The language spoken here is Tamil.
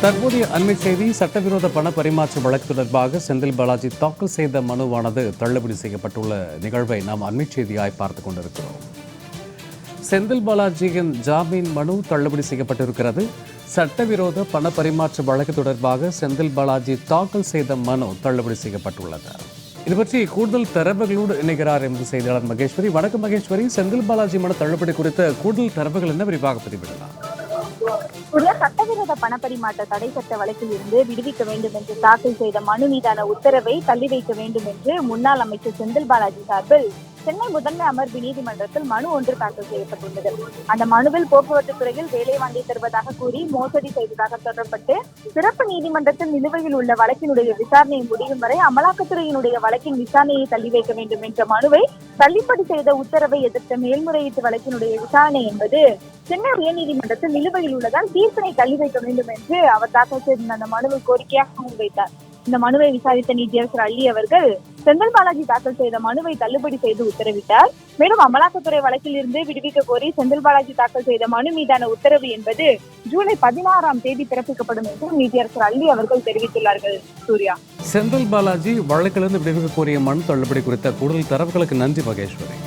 தற்போதைய அண்மை செய்தி சட்டவிரோத பண பரிமாற்ற வழக்கு தொடர்பாக செந்தில் பாலாஜி தாக்கல் செய்த மனுவானது தள்ளுபடி செய்யப்பட்டுள்ள நிகழ்வை நாம் அண்மை செய்தியாய் பார்த்துக் கொண்டிருக்கிறோம். செந்தில் பாலாஜியின் ஜாமீன் மனு தள்ளுபடி செய்யப்பட்டிருக்கிறது. சட்டவிரோத பண பரிமாற்ற வழக்கு தொடர்பாக செந்தில் பாலாஜி தாக்கல் செய்த மனு தள்ளுபடி செய்யப்பட்டுள்ளது. இது பற்றி கூடுதல் தரவுகளோடு இணைகிறார் எமது செய்தியாளர் மகேஸ்வரி. வணக்கம் மகேஸ்வரி. செந்தில் பாலாஜி மனு தள்ளுபடி குறித்த கூடுதல் தரவுகள் என்ன? விரிவாக பதிவிடலாம். உரிய சட்டவிரோத பணப்பரிமாற்ற தடை சட்ட வழக்கில் இருந்து விடுவிக்க வேண்டும் என்று தாக்கல் செய்த மனு மீதான உத்தரவை தள்ளி வைக்க வேண்டும் என்று முன்னாள் அமைச்சர் செந்தில் பாலாஜி சார்பில் சென்னை முதன்மை அமர்வு நீதிமன்றத்தில் மனு ஒன்று தாக்கல் செய்யப்பட்டுள்ளது. அந்த மனுவில் போக்குவரத்து துறையில் வேலை வாங்கி தருவதாக கூறி மோசடி செய்ததாக தொடரப்பட்டு சிறப்பு நீதிமன்றத்தில் நிலுவையில் உள்ள வழக்கினுடைய விசாரணை முடியும் வரை அமலாக்கத்துறையினுடைய வழக்கின் விசாரணையை தள்ளி வைக்க வேண்டும் என்ற மனுவை தள்ளுபடி செய்த உத்தரவை எதிர்த்த மேல்முறையீட்டு வழக்கினுடைய விசாரணை என்பது சென்னை உயர்நீதிமன்றத்தில் நிலுவையில் உள்ளதால் தீர்ப்பினை தள்ளி வைக்க வேண்டும் என்று அவர் தாக்கல் செய்திருந்த அந்த மனுவை கோரிக்கையாக முன்வைத்தார் இந்த மனுவை விசாரித்த நீதியரசர் அள்ளி அவர்கள் செந்தில் பாலாஜி தாக்கல் செய்த மனுவை தள்ளுபடி செய்து உத்தரவிட்டார். மேலும் அமலாக்கத்துறை வழக்கில் இருந்து விடுவிக்க கோரி செந்தில் பாலாஜி தாக்கல் செய்த மனு மீதான உத்தரவு என்பது ஜூலை பதினாறாம் தேதி பிறப்பிக்கப்படும் என்று நீதியரசர் அள்ளி அவர்கள் தெரிவித்துள்ளார்கள். சூர்யா. செந்தில் பாலாஜி வழக்கிலிருந்து விடுவிக்க கோரிய மனு தள்ளுபடி குறித்த கூடுதல் தரவுகளுக்கு நன்றி மகேஸ்வரி.